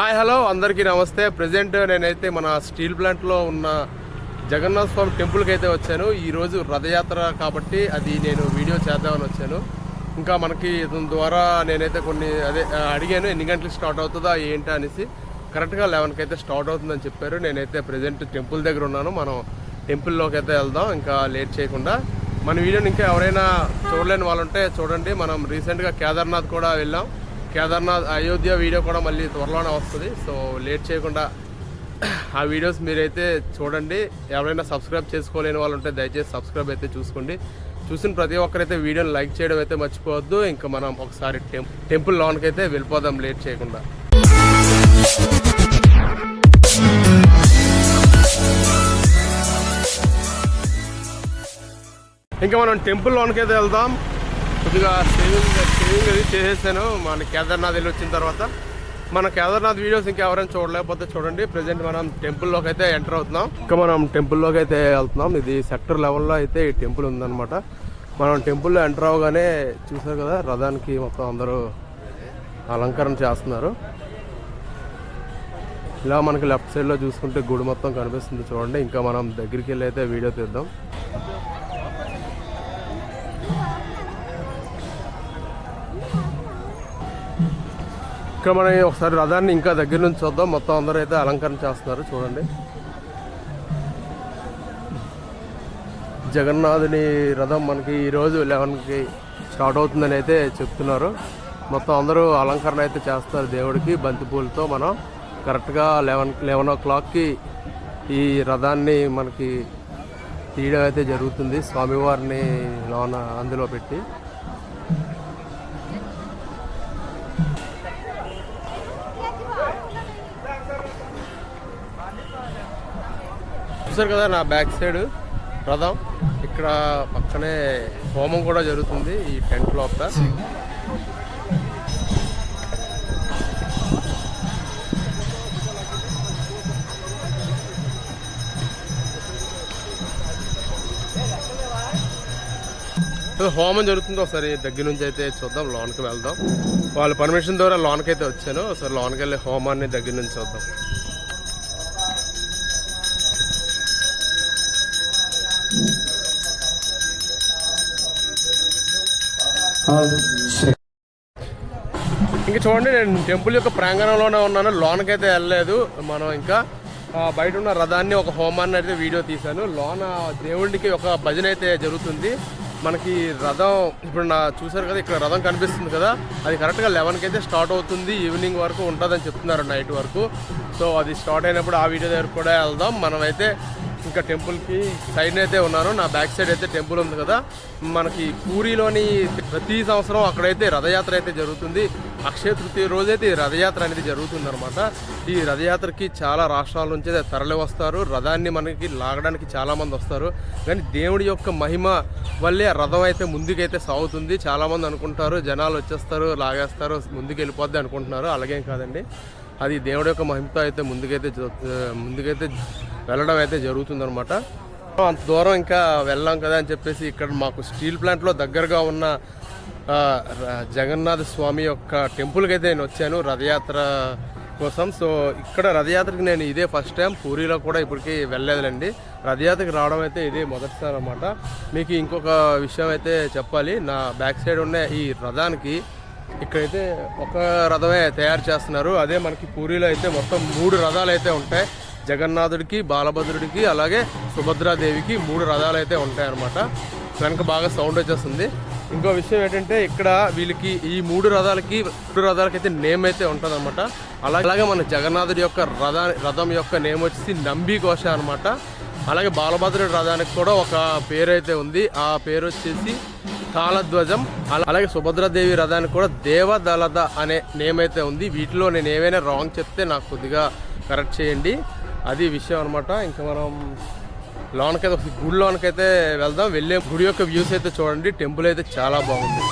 Hi hello. అందరికీ నమస్తే. Present నేనైతే మన స్టీల్ ప్లాంట్లో ఉన్న జగన్నాథ స్వామి టెంపుల్కి అయితే వచ్చాను. ఈరోజు రథయాత్ర కాబట్టి అది నేను వీడియో చేద్దామని వచ్చాను. ఇంకా మనకి దీని ద్వారా నేనైతే కొన్ని అదే అడిగాను ఎన్ని గంటలకు స్టార్ట్ అవుతుందా ఏంటా అనేసి. కరెక్ట్గా లెవెన్కి అయితే స్టార్ట్ అవుతుందని చెప్పారు. నేనైతే ప్రజెంట్ టెంపుల్ దగ్గర ఉన్నాను. మనం టెంపుల్లోకి అయితే వెళ్దాం. ఇంకా లేట్ చేయకుండా. మన వీడియోని ఇంకా ఎవరైనా చూడలేని వాళ్ళు ఉంటే చూడండి. మనం రీసెంట్గా కేదార్నాథ్ కూడా వెళ్ళాం. కేదార్నాథ్ అయోధ్య వీడియో కూడా మళ్ళీ త్వరలోనే వస్తుంది. సో లేట్ చేయకుండా ఆ వీడియోస్ మీరైతే చూడండి. ఎవరైనా సబ్స్క్రైబ్ చేసుకోలేని వాళ్ళు ఉంటే దయచేసి సబ్స్క్రైబ్ అయితే చూసుకోండి. చూసిన ప్రతి ఒక్కరైతే వీడియోని లైక్ చేయడం అయితే మర్చిపోవద్దు. ఇంకా మనం ఒకసారి టెం టెంపుల్ లోన్కి అయితే వెళ్ళిపోదాం లేట్ చేయకుండా. ఇంకా మనం టెంపుల్ లోనికి అయితే వెళ్దాం. కొద్దిగా సేవింగ్ సేవింగ్ అది చేసేసాను. మన కేదార్నాథ్ వెళ్ళి వచ్చిన తర్వాత. మన కేదార్నాథ్ వీడియోస్ ఇంకా ఎవరైనా చూడలేకపోతే చూడండి. ప్రజెంట్ మనం టెంపుల్లోకి అయితే ఎంటర్ అవుతున్నాం. ఇంకా మనం టెంపుల్లోకి అయితే వెళ్తున్నాం. ఇది సెక్టర్ లెవెల్లో అయితే ఈ టెంపుల్ ఉందన్నమాట. మనం టెంపుల్లో ఎంటర్ అవగానే చూసారు కదా రథానికి మొత్తం అందరూ అలంకరణ చేస్తున్నారు. ఇలా మనకి లెఫ్ట్ సైడ్లో చూసుకుంటే గుడి మొత్తం కనిపిస్తుంది చూడండి. ఇంకా మనం దగ్గరికి వెళ్ళి అయితే వీడియో తీద్దాం. ఇక్కడ మనం ఒకసారి రథాన్ని ఇంకా దగ్గర నుంచి చూద్దాం. మొత్తం అందరూ అయితే అలంకరణ చేస్తున్నారు. చూడండి. జగన్నాథుని రథం మనకి ఈరోజు లెవెన్కి స్టార్ట్ అవుతుందని అయితే చెప్తున్నారు. మొత్తం అందరూ అలంకరణ అయితే చేస్తారు దేవుడికి బంతిపూలతో మనం కరెక్ట్గా లెవెన్ లెవెన్ ఓ క్లాక్కి ఈ రథాన్ని మనకి తీయడం అయితే జరుగుతుంది. స్వామివారిని లోన అందులో పెట్టి చూసారు కదా నా బ్యాక్ సైడ్ రథం ఇక్కడ పక్కనే హోమం కూడా జరుగుతుంది ఈ టెంట్ లోపల. హోమం జరుగుతుంది ఒకసారి దగ్గర నుంచి అయితే చూద్దాం లోన్కి వెళ్దాం. వాళ్ళ పర్మిషన్ ద్వారా లోన్కి అయితే వచ్చాను. ఒకసారి లోన్కి వెళ్ళి హోమాన్ని దగ్గర నుంచి చూద్దాం. ఇంక చూడండి నేను టెంపుల్ యొక్క ప్రాంగణంలోనే ఉన్నాను. లోనకి అయితే వెళ్ళలేదు. మనం ఇంకా బయట ఉన్న రథాన్ని ఒక హోమాన్ని అయితే వీడియో తీశాను. లోన దేవుడికి ఒక భజన అయితే జరుగుతుంది. మనకి రథం ఇప్పుడు నా చూశారు కదా ఇక్కడ రథం కనిపిస్తుంది కదా. అది కరెక్ట్గా లెవెన్కి అయితే స్టార్ట్ అవుతుంది. ఈవినింగ్ వరకు ఉంటుందని చెప్తున్నారు నైట్ వరకు. సో అది స్టార్ట్ అయినప్పుడు ఆ వీడియో దగ్గర కూడా వెళ్దాం. మనమైతే ఇంకా టెంపుల్కి సైడ్ అయితే ఉన్నాను నా బ్యాక్ సైడ్ అయితే టెంపుల్ ఉంది కదా. మనకి పూరిలోని ప్రతి సంవత్సరం అక్కడైతే రథయాత్ర అయితే జరుగుతుంది. అక్షయ తృతీయ రోజైతే ఈ రథయాత్ర అనేది జరుగుతుంది అనమాట ఈ రథయాత్రకి చాలా రాష్ట్రాల నుంచి అయితే తరలి వస్తారు. రథాన్ని మనకి లాగడానికి చాలామంది వస్తారు. కానీ దేవుడి యొక్క మహిమ వల్లే రథం అయితే ముందుకైతే సాగుతుంది. చాలామంది అనుకుంటారు జనాలు వచ్చేస్తారు లాగేస్తారు ముందుకు వెళ్ళిపోద్ది అనుకుంటున్నారు. అలాగేం కాదండి. అది దేవుడి యొక్క మహిమతో అయితే ముందుకైతే ముందుకైతే వెళ్ళడం అయితే జరుగుతుందనమాట అంత దూరం ఇంకా వెళ్ళాం కదా అని చెప్పేసి ఇక్కడ మాకు స్టీల్ ప్లాంట్లో దగ్గరగా ఉన్న ర- జగన్నాథ స్వామి యొక్క టెంపుల్కి అయితే నేను వచ్చాను రథయాత్ర కోసం. సో ఇక్కడ రథయాత్రకి నేను ఇదే ఫస్ట్ టైం పూరిలో కూడా ఇప్పటికీ వెళ్ళలేదండి. రథయాత్రకి రావడం అయితే ఇదే మొదటిసారి అనమాట మీకు ఇంకొక విషయం అయితే చెప్పాలి. నా బ్యాక్ సైడ్ ఉన్న ఈ రథానికి ఇక్కడైతే ఒక రథమే తయారు చేస్తున్నారు. అదే మనకి పూరిలో అయితే మొత్తం మూడు రథాలు అయితే ఉంటాయి. జగన్నాథుడికి బాలభద్రుడికి అలాగే సుభద్రాదేవికి మూడు రథాలు అయితే ఉంటాయన్నమాట వెనక బాగా సౌండ్ వచ్చేస్తుంది. ఇంకో విషయం ఏంటంటే ఇక్కడ వీళ్ళకి ఈ మూడు రథాలకి మూడు రథాలకి అయితే నేమ్ అయితే ఉంటుంది అనమాట అలాగే మన జగన్నాథుడి యొక్క రథ రథం యొక్క నేమ్ వచ్చేసి నంబి ఘోష అనమాట అలాగే బాలభద్రుడి రథానికి కూడా ఒక పేరు అయితే ఉంది. ఆ పేరు వచ్చేసి తాళధ్వజం. అలాగే సుభద్రాదేవి రథానికి కూడా దేవదలద అనే నేమ్ అయితే ఉంది. వీటిలో నేను ఏమైనా రాంగ్ చెప్తే నాకు కొద్దిగా కరెక్ట్ చేయండి. అది విషయం అనమాట ఇంకా మనం లోనకైతే గుడి లోనకైతే వెళ్దాం. వెళ్ళే గుడి యొక్క వ్యూస్ అయితే చూడండి. టెంపుల్ అయితే చాలా బాగుంది.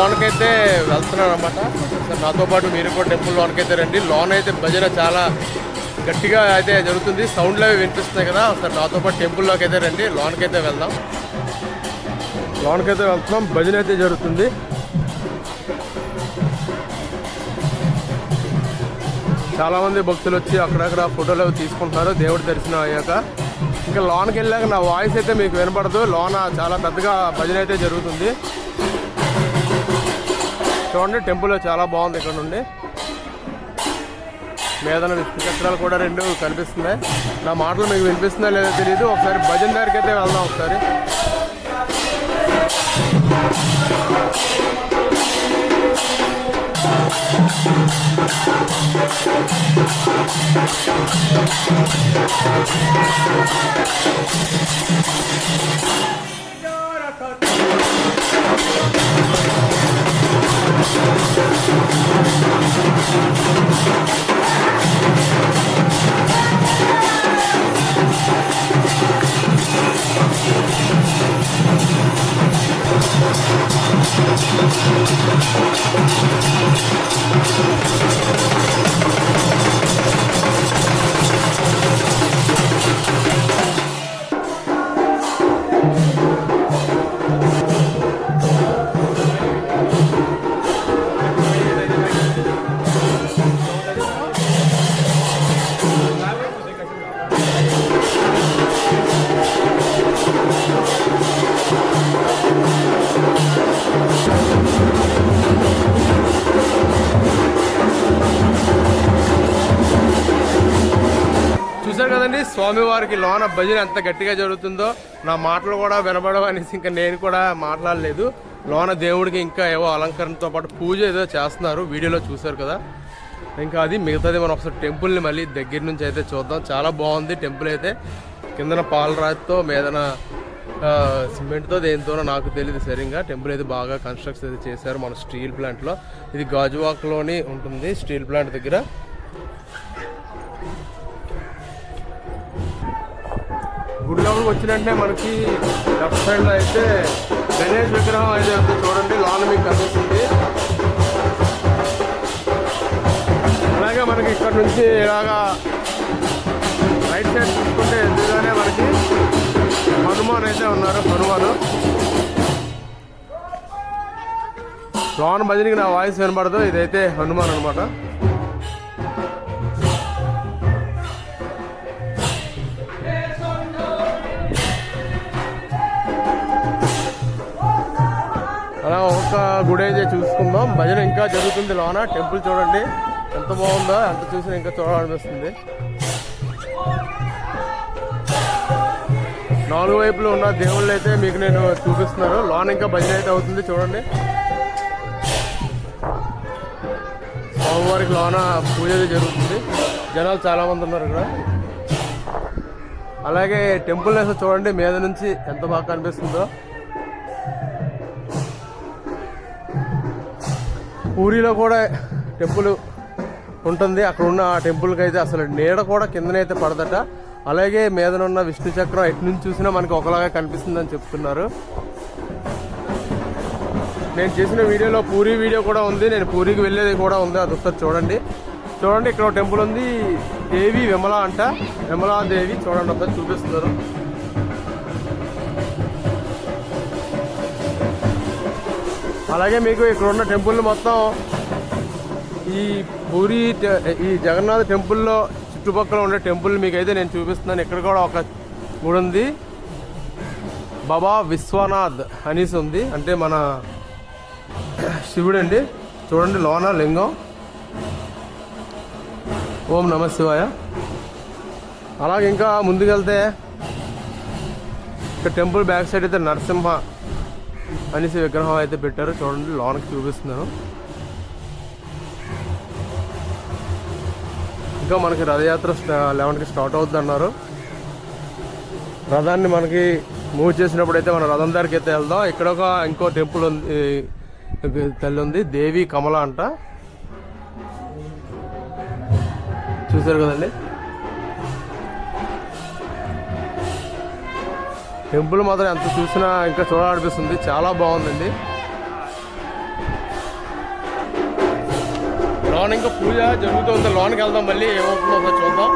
లోనకైతే వెళ్తున్నాను అనమాట సార్ నాతో పాటు మీరు కూడా టెంపుల్ లోనకైతే రండి. లోన్ అయితే భజన చాలా గట్టిగా అయితే జరుగుతుంది. సౌండ్లు అవి వినిపిస్తున్నాయి కదా. ఒకసారి నాతో పాటు టెంపుల్లోకి అయితే రండి. లోనకైతే వెళ్దాం. లోనకైతే వెళ్తున్నాం. భజన అయితే జరుగుతుంది. చాలామంది భక్తులు వచ్చి అక్కడక్కడ ఫోటోలు అవి తీసుకుంటున్నారు. దేవుడి దర్శనం అయ్యాక. ఇంకా లోన్కి వెళ్ళాక నా వాయిస్ అయితే మీకు వినపడదు. లోన చాలా పెద్దగా భజన అయితే జరుగుతుంది. చూడండి టెంపుల్ చాలా బాగుంది ఇక్కడ నుండి. మేదన విష్ణు చక్రాలు కూడా రెండు కనిపిస్తున్నాయి. నా మాటలు మీకు వినిపిస్తుందా లేదో తెలియదు ఒకసారి భజన దగ్గరికి అయితే వెళ్దాం ఒకసారి. చూశారు స్వామివారికి లోన భజన ఎంత గట్టిగా జరుగుతుందో నా మాటలు కూడా వినబడవు అనేసి ఇంకా నేను కూడా మాట్లాడలేదు. లోన దేవుడికి ఇంకా ఏవో అలంకరణతో పాటు పూజ ఏదో చేస్తున్నారు. వీడియోలో చూశారు కదా. ఇంకా అది మిగతాది మనం ఒకసారి టెంపుల్ని మళ్ళీ దగ్గర నుంచి అయితే చూద్దాం. చాలా బాగుంది టెంపుల్ అయితే. కిందన పాలరాతితో మీదన సిమెంట్తో దేనితోనో నాకు తెలియదు సరిగ్గా. టెంపుల్ అయితే బాగా కన్స్ట్రక్షన్ అయితే చేశారు మన స్టీల్ ప్లాంట్లో. ఇది గాజువాక్లోని ఉంటుంది స్టీల్ ప్లాంట్ దగ్గర. గుడి వచ్చినట్టే మనకి లెఫ్ట్ సైడ్లో అయితే గణేష్ విగ్రహం అయితే ఉంది చూడండి. లోన మీకు కనిపిస్తుంది. అలాగే మనకి ఇక్కడ నుంచి ఇలాగా రైట్ సైడ్ చూసుకుంటే ఎదురుగానే మనకి హనుమాన్ అయితే ఉన్నారు. హనుమాను. లోన బదిలీకి నా వాయిస్ వినపడదు ఇదైతే హనుమాన్ అనమాట భజన ఇంకా జరుగుతుంది లోన. టెంపుల్ చూడండి. ఎంత బాగుందో ఎంత చూసినా ఇంకా చూడాలనిపిస్తుంది. నాలుగు వైపులు ఉన్న దేవుళ్ళు అయితే మీకు నేను చూపిస్తున్నాను లోన ఇంకా భజన అయితే అవుతుంది చూడండి. స్వామివారికి లోన పూజ జరుగుతుంది. జనాలు చాలామంది ఉన్నారు ఇక్కడ. అలాగే టెంపుల్ అయితే చూడండి మీద నుంచి ఎంత బాగా కనిపిస్తుందో. పూరిలో కూడా టెంపుల్ ఉంటుంది. అక్కడ ఉన్న ఆ టెంపుల్కి అయితే అసలు నీడ కూడా కిందనైతే పడదట. అలాగే మీదనున్న విష్ణు చక్రం ఎటు నుంచి చూసినా మనకి ఒకలాగా కనిపిస్తుందని చెప్తున్నారు. నేను చేసిన వీడియోలో పూరి వీడియో కూడా ఉంది. నేను పూరికి వెళ్ళేది కూడా ఉంది. అది ఒకసారి చూడండి. చూడండి ఇక్కడ ఒక టెంపుల్ ఉంది. దేవి విమల అంట. విమలా దేవి చూడండి ఒకసారి చూపిస్తున్నారు. అలాగే మీకు ఇక్కడ ఉన్న టెంపుల్ మొత్తం ఈ పూరి ఈ జగన్నాథ్ టెంపుల్లో చుట్టుపక్కల ఉండే టెంపుల్ మీకు అయితే నేను చూపిస్తున్నాను. ఇక్కడ కూడా ఒక గుడి ఉంది బాబా విశ్వనాథ్ అనేసి ఉంది. అంటే మన శివుడు అండి చూడండి లోన లింగం. ఓం నమ శివాయ. అలాగే ఇంకా ముందుకెళ్తే ఇక్కడ టెంపుల్ బ్యాక్ సైడ్ అయితే నరసింహ అనేసి విగ్రహం అయితే పెట్టారు. చూడండి లోనకి చూపిస్తున్నాను. ఇంకా మనకి రథయాత్ర లెవెన్కి స్టార్ట్ అవుద్ది అన్నారు రథాన్ని మనకి మూవ్ చేసినప్పుడు అయితే మన రథం దగ్గరికి అయితే వెళ్దాం. ఇక్కడ ఒక ఇంకో టెంపుల్ ఉంది తల్లి ఉంది దేవి కమల అంట. చూసారు కదండి? టెంపుల్ మాత్రం ఎంత చూసినా ఇంకా చూడాలనిపిస్తుంది. చాలా బాగుందండి. లోన్ ఇంకా పూజ జరుగుతుంది లోన్కి వెళ్దాం మళ్ళీ. ఏమవుతుందో చూద్దాం.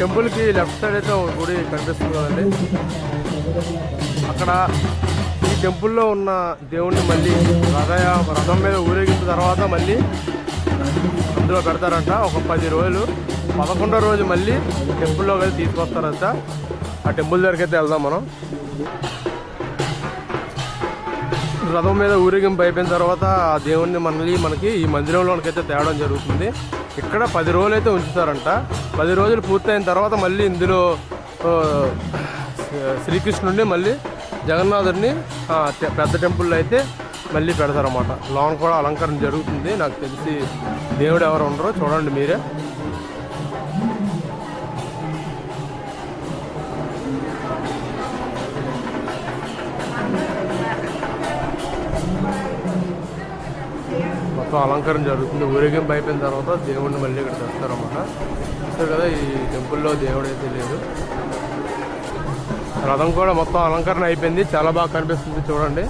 టెంపుల్కి లెఫ్ట్ సైడ్ అయితే ఒక గుడి కనిపిస్తుంది కదండి అక్కడ ఈ టెంపుల్లో ఉన్న దేవుణ్ణి మళ్ళీ రథయ రథం మీద ఊరేగించిన తర్వాత మళ్ళీ అందులో పెడతారంట. ఒక పది రోజులు పదకొండో రోజు మళ్ళీ టెంపుల్లోకి వెళ్ళి తీసుకొస్తారంట. ఆ టెంపుల్ దగ్గరికి అయితే వెళ్దాం మనం. రథం మీద ఊరేగింపు అయిపోయిన తర్వాత ఆ దేవుణ్ణి మళ్ళీ మనకి ఈ మందిరంలోనికైతే అయితే తేవడం జరుగుతుంది. ఇక్కడ పది రోజులు అయితే ఉంచుతారంట. పది రోజులు పూర్తయిన తర్వాత మళ్ళీ ఇందులో శ్రీకృష్ణుడిని మళ్ళీ జగన్నాథుడిని పెద్ద టెంపుల్లో అయితే మళ్ళీ పెడతారన్నమాట. లోన్ కూడా అలంకరణ జరుగుతుంది. నాకు తెలిసి దేవుడు ఎవరు ఉండరో చూడండి మీరే. మొత్తం అలంకరణ జరుగుతుంది. ఊరేగింపు అయిపోయిన తర్వాత దేవుడిని మళ్ళీ ఇక్కడ తెస్తారన్నమాట. చూస్తారు కదా ఈ టెంపుల్లో దేవుడు అయితే లేదు రథం కూడా మొత్తం అలంకరణ అయిపోయింది. చాలా బాగా కనిపిస్తుంది చూడండి.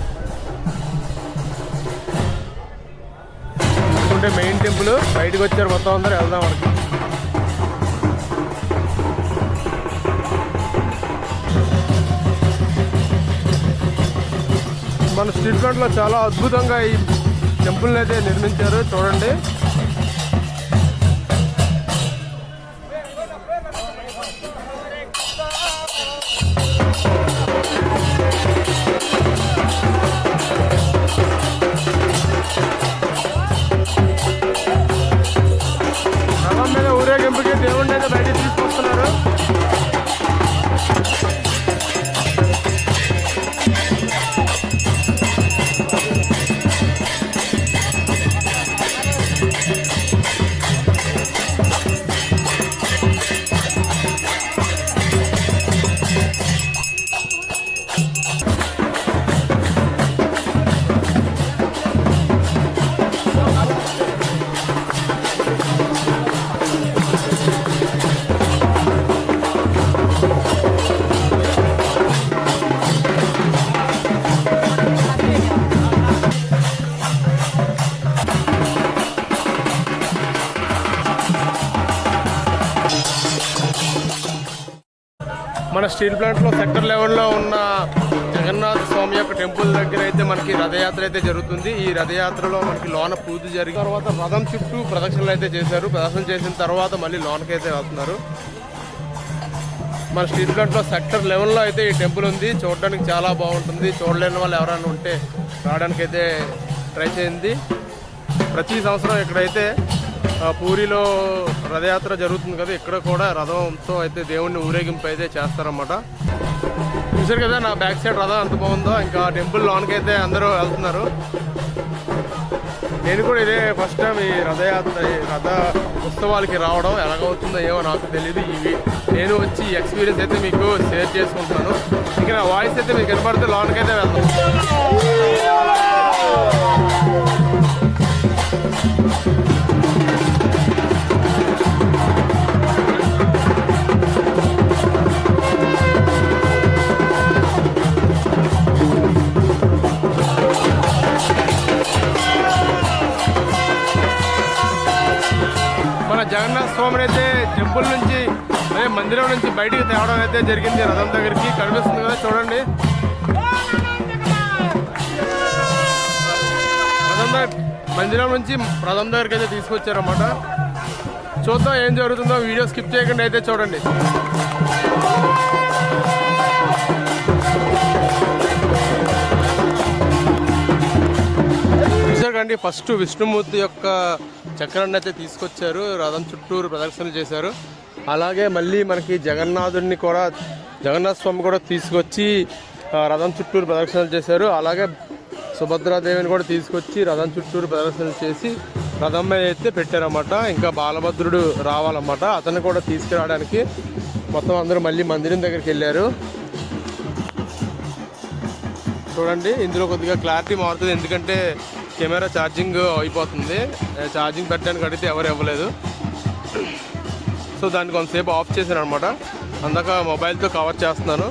చూసుకుంటే మెయిన్ టెంపుల్ బయటకు వచ్చారు మొత్తం అందరూ వెళ్దాం వరకు మన స్ట్రీట్ ఫ్రంట్లో చాలా అద్భుతంగా ఈ టెంపుల్ అయితే నిర్మించారు. చూడండి. మన స్టీల్ ప్లాంట్లో సెక్టర్ లెవెల్లో ఉన్న జగన్నాథ స్వామి యొక్క టెంపుల్ దగ్గర అయితే మనకి రథయాత్ర అయితే జరుగుతుంది. ఈ రథయాత్రలో మనకి లోన పూజ జరిగిన తర్వాత రథం చుట్టూ ప్రదక్షిణలు అయితే చేశారు. ప్రదక్షిణ చేసిన తర్వాత మళ్ళీ లోనకి అయితే వెళ్తున్నారు. మన స్టీల్ ప్లాంట్లో సెక్టర్ లెవెల్లో అయితే ఈ టెంపుల్ ఉంది. చూడడానికి చాలా బాగుంటుంది. చూడలేని వాళ్ళు ఎవరైనా ఉంటే రావడానికి అయితే ట్రై చేయండి. ప్రతి సంవత్సరం ఇక్కడైతే పూరిలో రథయాత్ర జరుగుతుంది కదా ఇక్కడ కూడా రథంతో అయితే దేవుణ్ణి ఊరేగింపు అయితే చేస్తారన్నమాట. చూసారు కదా నా బ్యాక్ సైడ్ రథం ఎంత బాగుందో ఇంకా టెంపుల్ లోనికి అయితే అందరూ వెళ్తున్నారు. నేను కూడా ఇదే ఫస్ట్ టైం ఈ రథయాత్ర ఈ రథ ఉత్సవాలకి రావడం ఎలాగవుతుందో ఏమో నాకు తెలియదు ఇవి నేను వచ్చి ఈ ఎక్స్పీరియన్స్ అయితే మీకు షేర్ చేసుకుంటున్నాను ఇంకా నా వాయిస్ అయితే మీకు వినపడితే లోనికి అయితే వెళ్తాం జగన్నాథ స్వామిని అయితే టెంపుల్ నుంచి అదే మందిరం నుంచి బయటికి తేవడం అయితే జరిగింది. రథం దగ్గరికి కనిపిస్తుంది కదా చూడండి. రథం దగ్గర మందిరం నుంచి రథం దగ్గరికి అయితే తీసుకొచ్చారన్నమాట. చూద్దాం ఏం జరుగుతుందో వీడియో స్కిప్ చేయకుండా అయితే చూడండి. చూసాకండి ఫస్ట్ విష్ణుమూర్తి యొక్క చక్రాన్ని అయితే తీసుకొచ్చారు. రథం చుట్టూరు ప్రదర్శనలు చేశారు. అలాగే మళ్ళీ మనకి జగన్నాథుడిని కూడా జగన్నాథ స్వామి కూడా తీసుకొచ్చి రథం చుట్టూరు ప్రదర్శనలు చేశారు. అలాగే సుభద్రాదేవిని కూడా తీసుకొచ్చి రథం చుట్టూరు ప్రదర్శనలు చేసి రథం మీద అయితే పెట్టారన్నమాట. ఇంకా బాలభద్రుడు రావాలన్నమాట. అతన్ని కూడా తీసుకురావడానికి మొత్తం అందరూ మళ్ళీ మందిరం దగ్గరికి వెళ్ళారు. చూడండి ఇందులో కొద్దిగా క్లారిటీ మారుతుంది. ఎందుకంటే కెమెరా ఛార్జింగ్ అయిపోతుంది. ఛార్జింగ్ పెట్టడానికి అడిగితే ఎవరు ఇవ్వలేదు. సో దాన్ని కొంతసేపు ఆఫ్ చేశాను అనమాట అందాక మొబైల్తో కవర్ చేస్తున్నాను.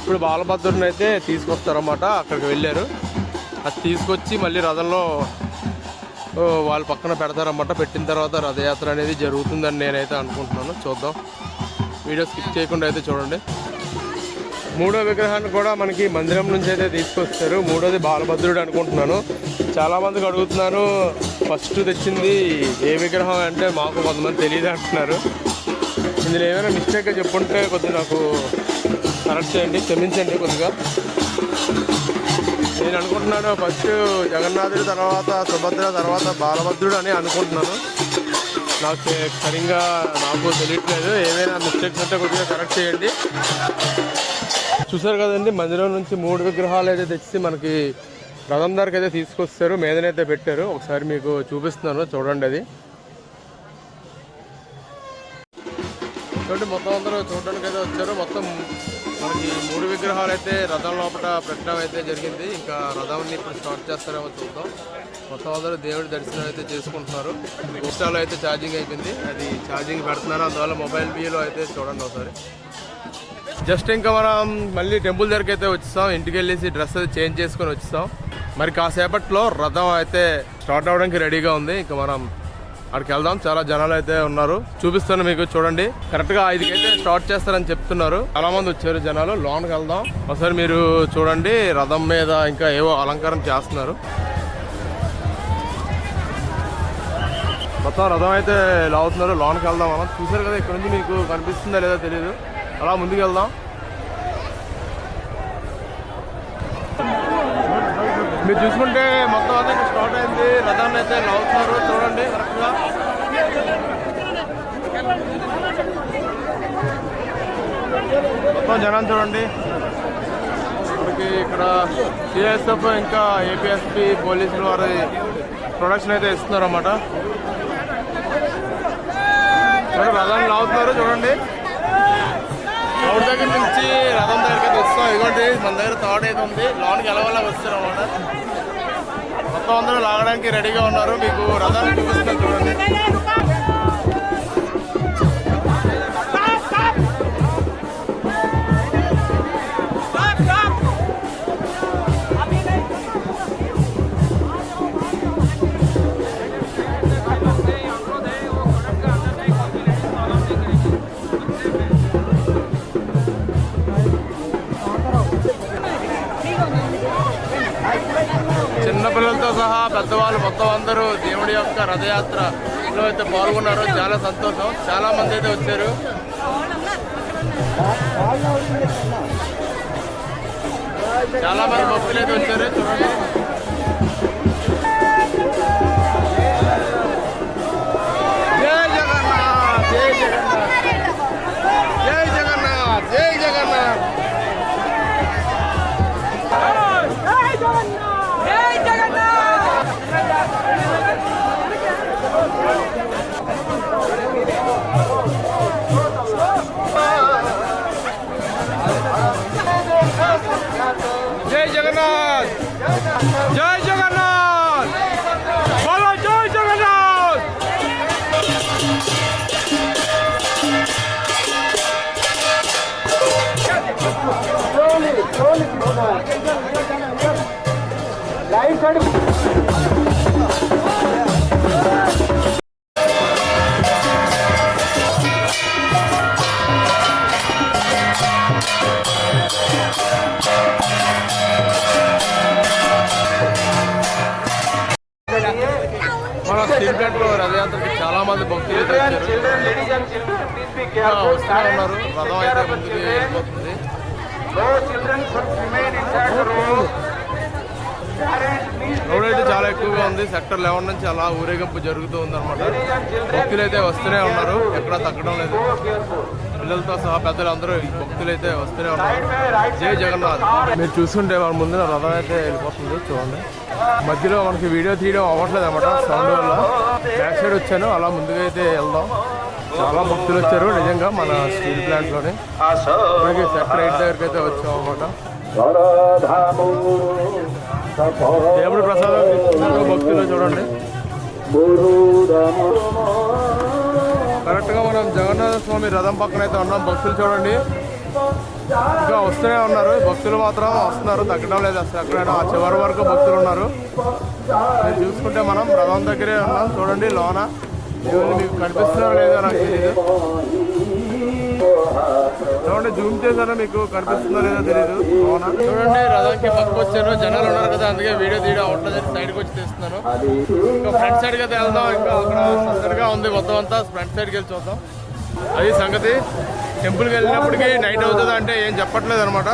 ఇప్పుడు బాలభద్రుని అయితే తీసుకొస్తారన్నమాట అక్కడికి వెళ్ళారు. అది తీసుకొచ్చి మళ్ళీ రథంలో వాళ్ళ పక్కన పెడతారన్నమాట పెట్టిన తర్వాత రథయాత్ర అనేది జరుగుతుందని నేనైతే అనుకుంటున్నాను. చూద్దాం. వీడియో స్కిప్ చేయకుండా అయితే చూడండి. మూడో విగ్రహాన్ని కూడా మనకి మందిరం నుంచి అయితే తీసుకొస్తారు. మూడోది బాలభద్రుడు అనుకుంటున్నాను. చాలా మందికి అడుగుతున్నారు ఫస్ట్ తెచ్చింది ఏ విగ్రహం అంటే మాకు కొంతమంది తెలియదు అంటున్నారు. ఇందులో ఏమైనా మిస్టేక్గా చెప్పుంటే కొద్దిగా నాకు కరెక్ట్ చేయండి క్షమించండి కొద్దిగా. నేను అనుకుంటున్నాను ఫస్ట్ జగన్నాథుడి తర్వాత సుభద్ర తర్వాత బాలభద్రుడు అని అనుకుంటున్నాను. నాకు సరిగ్గా నాకు తెలియట్లేదు. ఏమైనా మిస్టేక్స్ ఉంటే కొద్దిగా కరెక్ట్ చేయండి. చూసారు కదండి మందిరం నుంచి మూడు విగ్రహాలు అయితే తెచ్చి మనకి రథం దగ్గరికి అయితే తీసుకొస్తారు మీదనైతే పెట్టారు. ఒకసారి మీకు చూపిస్తున్నాను చూడండి అది. చూడండి మొత్తం అందరూ చూడడానికి అయితే వచ్చారు. మొత్తం మనకి మూడు విగ్రహాలు అయితే రథం లోపల పెట్టడం అయితే జరిగింది. ఇంకా రథంని ఇప్పుడు స్టార్ట్ చేస్తారేమో చూద్దాం. మొత్తం అందరూ దేవుడి దర్శనం అయితే చేసుకుంటున్నారు. ఇన్స్టాలో అయితే ఛార్జింగ్ అయిపోయింది. అది ఛార్జింగ్ పెడుతున్నారు అందువల్ల మొబైల్ బిలో అయితే చూడండి ఒకసారి. జస్ట్ ఇంకా మనం మళ్ళీ టెంపుల్ దగ్గరికి అయితే వచ్చేస్తాం. ఇంటికి వెళ్ళేసి డ్రెస్ అది చేంజ్ చేసుకొని వచ్చేస్తాం. మరి కాసేపట్లో రథం అయితే స్టార్ట్ అవడానికి రెడీగా ఉంది. ఇంకా మనం అక్కడికి వెళ్దాం. చాలా జనాలు అయితే ఉన్నారు. చూపిస్తాను మీకు చూడండి. కరెక్ట్గా ఐదుకి అయితే స్టార్ట్ చేస్తారని చెప్తున్నారు. చాలా మంది వచ్చారు జనాలు. లోన్కి వెళ్దాం. ఒకసారి మీరు చూడండి రథం మీద ఇంకా ఏవో అలంకారం చేస్తున్నారు. మొత్తం రథం అయితే లాగుతున్నారు. లోన్కి వెళ్దాం మనం. చూసారు కదా ఇక్కడ నుంచి మీకు కనిపిస్తుందా లేదో తెలియదు అలా ముందుకు వెళ్దాం మీరు చూసుకుంటే మొత్తం అయితే ఇక్కడ స్టార్ట్ అయింది. రథాన్ని అయితే లాగుతున్నారు చూడండి కరెక్ట్గా. మొత్తం జనం చూడండి. ఇప్పటికి ఇక్కడ సిఎస్ఎఫ్ ఇంకా ఏపీఎస్పి పోలీసులు వారి ప్రొడక్షన్ అయితే ఇస్తున్నారు అన్నమాట రథాన్ని లాగుతున్నారు చూడండి. రోడ్ దగ్గర నుంచి రథం దగ్గరికి వస్తాం. ఇదిగోండి మన దగ్గర థర్డ్ అయితే ఉంది. లోన్కి ఎలవల్ల వస్తారు అన్నమాట. మొత్తం అందరూ లాగడానికి రెడీగా ఉన్నారు. మీకు రథాన్ని చూపిస్తాను చూడండి. చిన్నపిల్లలతో సహా పెద్దవాళ్ళు మొత్తం అందరూ దేవుడి యొక్క రథయాత్రలో అయితే పాల్గొన్నారు. చాలా సంతోషం. చాలా మంది అయితే వచ్చారు. చాలా మంది భక్తులు అయితే వచ్చారు. చూడండి. జై జగన్నాథ్ జై జగన్నాథ్ బోలో జై జగన్నాథ్ మన సెక్టర్ లెవెన్ నుంచి అలా ఊరేగింపు జరుగుతూ భక్తులు అయితే వస్తూనే ఉన్నారు. ఎక్కడ తగ్గడం లేదు. పిల్లలతో సహా పెద్దలు అందరూ భక్తులు అయితే వస్తూనే ఉన్నారు. జై జగన్నాథ్. మీరు చూస్తుంటే మన ముందు రథం అయితే వెళ్ళిపోతుంది. చూడండి. మధ్యలో మనకి వీడియో తీయడం అవ్వట్లేదు అనమాట సౌండ్ వల్ల. బ్యాక్ సైడ్ వచ్చాను. అలా ముందుగా అయితే వెళ్దాం. చాలా భక్తులు వచ్చారు నిజంగా మన స్టీల్ ప్లాంట్లోనే సెక్టర్ ఎయిట్ దగ్గరికి అయితే వచ్చాం అనమాట దేవుడి ప్రసాదం భక్తులు చూడండి. కరెక్ట్గా మనం జగన్నాథ స్వామి రథం పక్కన అయితే ఉన్నాం. భక్తులు చూడండి. ఇంకా వస్తూనే ఉన్నారు. భక్తులు మాత్రం వస్తున్నారు. తగ్గడం లేదు అసలు ఎక్కడైనా. ఆ చివరి వరకు భక్తులు ఉన్నారు. మీరు చూసుకుంటే మనం రథం దగ్గరే ఉన్నాం. చూడండి లోన. దేవుడు మీకు కనిపిస్తున్నారో లేదో నాకు తెలియదు చూడండి జూమ్ చేశారా మీకు? కనిపిస్తుందో లేదో తెలియదు చూడండి రథంకి పక్క వచ్చాను జనాలు ఉన్నారు కదా అందుకే వీడియో తీయడం ఉంటుంది సైడ్కి వచ్చి తీస్తున్నాను ఇంకా ఫ్రంట్ సైడ్కి అయితే వెళ్దాం. ఇంకా అక్కడ సందడిగా ఉంది మొత్తం అంతా. ఫ్రంట్ సైడ్కి వెళ్ళి చూద్దాం. అది సంగతి. టెంపుల్కి వెళ్ళినప్పటికీ నైట్ అవుతుంది అంటే ఏం చెప్పట్లేదు అనమాట.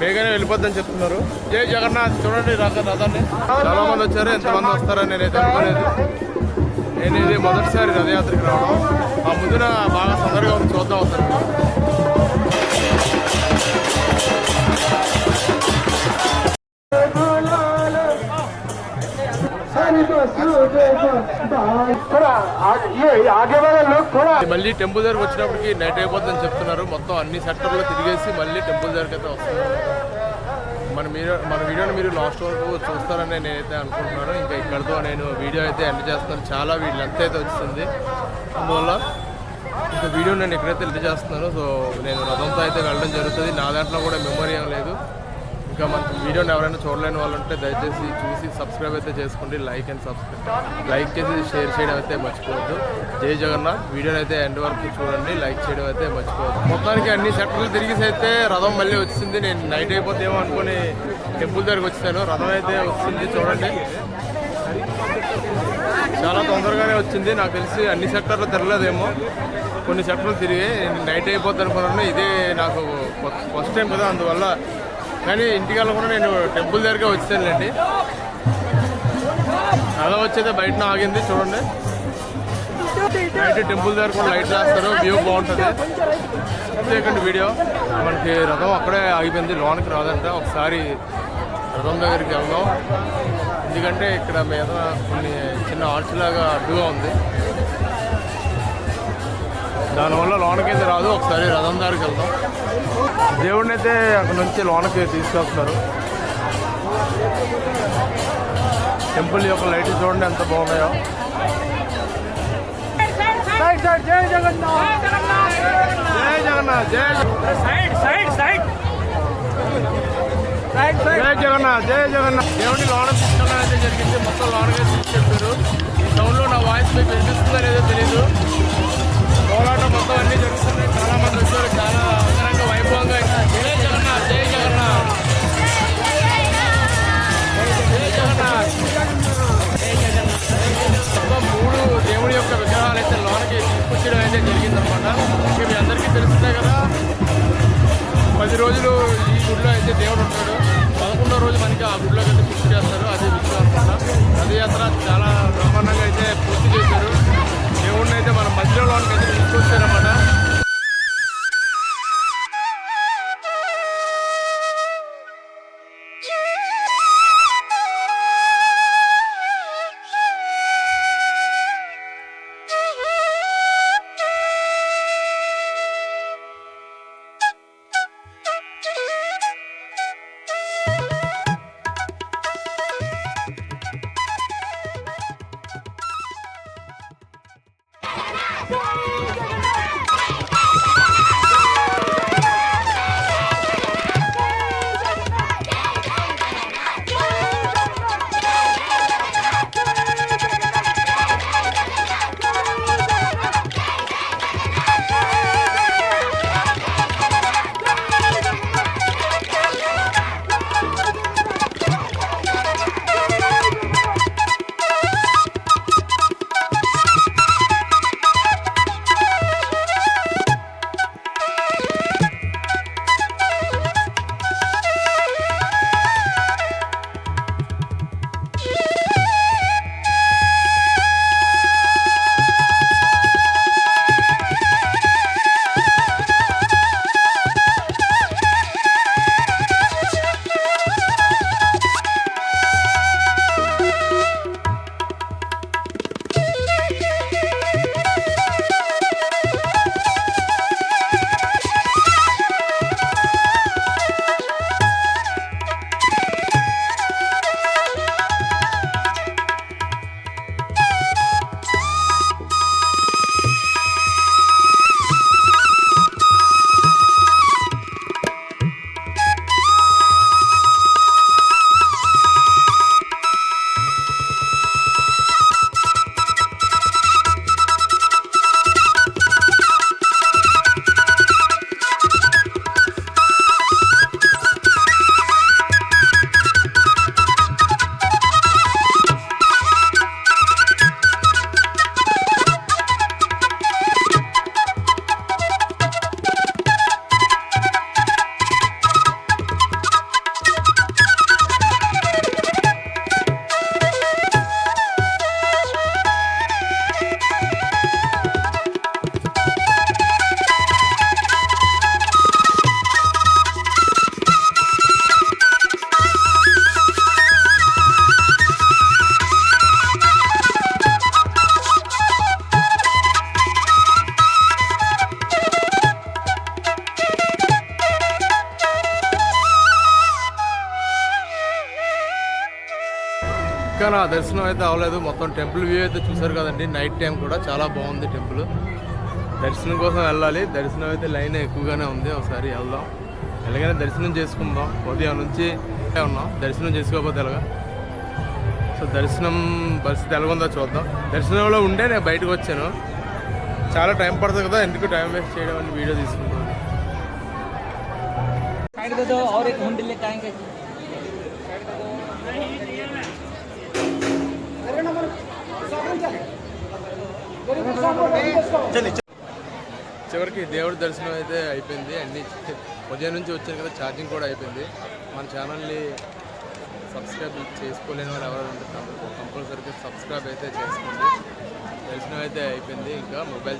బేగానే వెళ్ళిపోద్దని చెప్తున్నారు. జై జగన్నాథ్. చూడండి రథ రథాన్ని. చాలా మంది వచ్చారు. ఎంతమంది వస్తారని నేనైతే అనుకోలేదు. నేను ఇది మొదటిసారి రథయాత్రకు రావడం. ఆ ముందున బాగా సందర్గా ఉంది చూద్దాం అవుతాను మళ్ళీ టెంపుల్ దగ్గరకు వచ్చినప్పటికి నైట్ అయిపోతుందని చెప్తున్నారు. మొత్తం అన్ని సెక్టర్లో తిరిగేసి మళ్ళీ టెంపుల్ దగ్గరకైతే అయితే వస్తున్నారు. మన మీరు మన వీడియోని మీరు లాస్ట్ వరకు చూస్తారని నేనైతే అనుకుంటున్నాను. ఇంకా ఇక్కడతో నేను వీడియో అయితే ఎండ్ చేస్తాను. చాలా వీడియో లెంత్ అయితే వచ్చింది అందువల్ల ఇంకా వీడియో నేను ఎక్కడైతే ఎండ్ చేస్తున్నాను సో నేను రథంతో అయితే వెళ్ళడం జరుగుతుంది. నా దాంట్లో కూడా మెమరీ ఏం లేదు. ఇంకా మన వీడియోని ఎవరైనా చూడలేని వాళ్ళు ఉంటే దయచేసి చూసి సబ్స్క్రైబ్ అయితే చేసుకోండి లైక్ అండ్ సబ్స్క్రైబ్. లైక్ చేసి షేర్ చేయడం అయితే మర్చిపోవద్దు. జై జగన్నాథ్. వీడియోని అయితే ఎండ్ వరకు చూడండి లైక్ చేయడం అయితే మర్చిపోవద్దు. మొత్తానికి అన్ని సెక్టర్లు తిరిగేసి అయితే రథం మళ్ళీ వచ్చింది. నేను నైట్ అయిపోతేమో అనుకుని టెంపుల్ దగ్గరికి వచ్చాను. రథం అయితే వచ్చింది చూడండి. చాలా తొందరగానే వచ్చింది. నాకు తెలిసి అన్ని సెక్టర్లు తిరగలేదేమో. కొన్ని సెక్టర్లు తిరిగి నేను నైట్ అయిపోద్ది అనుకున్నాను. ఇదే నాకు ఫస్ట్ టైం కదా. అందువల్ల కానీ ఇంటికి వెళ్ళకుండా నేను టెంపుల్ దగ్గరకే వచ్చానులేండి. అలా వచ్చేది బయటన ఆగింది చూడండి. నైట్ టెంపుల్ దగ్గర కూడా లైట్ వేస్తారు వ్యూ బాగుంటుంది. Second video. మనకి రథం అక్కడే ఆగిపోయింది లోనికి రాదంట. ఒకసారి రథం దగ్గరికి వెళ్దాం. ఎందుకంటే ఇక్కడ మీద కొన్ని చిన్న ఆర్చ్ లాగా అడ్డుగా ఉంది. దానివల్ల లోనకైతే రాదు. ఒకసారి రథం దగ్గరికి వెళ్దాం. దేవుడిని అయితే అక్కడ నుంచి లోనకి తీసుకెళ్తున్నారు టెంపుల్ యొక్క లైట్లు చూడండి ఎంత బాగున్నాయో. జై జగన్నాథ్. జై జగన్నాథ్. జై side side side. Side side జై జగన్నాథ్ జై జగన్నాథ్. దేవుడి లోన తీసుకెళ్ళడం అయితే జరిగింది. మొత్తం లోనగా తీసుకెళ్తారు. ఈ సౌండ్లో నా వాయిస్ మీకు వినిపిస్తుందో లేదో తెలియదు కోలాటం మొత్తం అన్ని జరుగుతున్నాయి. చాలా మంది వచ్చారు చాలా అంగరంగ వైభవంగా జయ జగన్నాథ్ జయ జగన్నాథ్. జయ జగన్నాథ్. మొత్తం మూడు దేవుడి యొక్క విగ్రహాలు అయితే లోనకి తీసుకొచ్చడం అయితే జరిగిందనమాట. ఇంకా మీ అందరికీ తెలిసిందే కదా పది రోజులు ఈ గుడిలో అయితే దేవుడు ఉంటాడు. పదకొండో రోజు మనకి ఆ గుడిలోకి అయితే పూర్తి చేస్తారు. అదే విషయం అనమాట. రథయాత్ర చాలా బ్రహ్మాండంగా అయితే పూర్తి చేశారు. దేవుడిని అయితే మన మధ్యలోకి అయితే తీసుకొచ్చారన్నమాట. దర్శనం అయితే అవ్వలేదు. మొత్తం టెంపుల్ వ్యూ అయితే చూసారు కదండి. నైట్ టైం కూడా చాలా బాగుంది టెంపుల్. దర్శనం కోసం వెళ్ళాలి. దర్శనం అయితే లైన్ ఎక్కువగానే ఉంది. ఒకసారి వెళ్దాం. ఎలాగైనా దర్శనం చేసుకుందాం. ఉదయం నుంచి ఉన్నాం. దర్శనం చేసుకోకపోతే ఎలాగా? సో దర్శనం పరిస్థితి ఎలాగుందో చూద్దాం. దర్శనంలో ఉండే నేను బయటకు వచ్చాను. చాలా టైం పడుతుంది కదా. ఎందుకు టైం వేస్ట్ చేయడం అని వీడియో తీసుకుంటాను చివరికి దేవుడి దర్శనం అయితే అయిపోయింది. అన్ని ఉదయం నుంచి వచ్చారు కదా ఛార్జింగ్ కూడా అయిపోయింది. మన ఛానల్ని సబ్స్క్రైబ్ చేసుకోలేని వాళ్ళు ఎవరు ఉంటే కంపల్సరీగా సబ్స్క్రైబ్ అయితే చేసుకోండి. దర్శనం అయితే అయిపోయింది. ఇంకా మొబైల్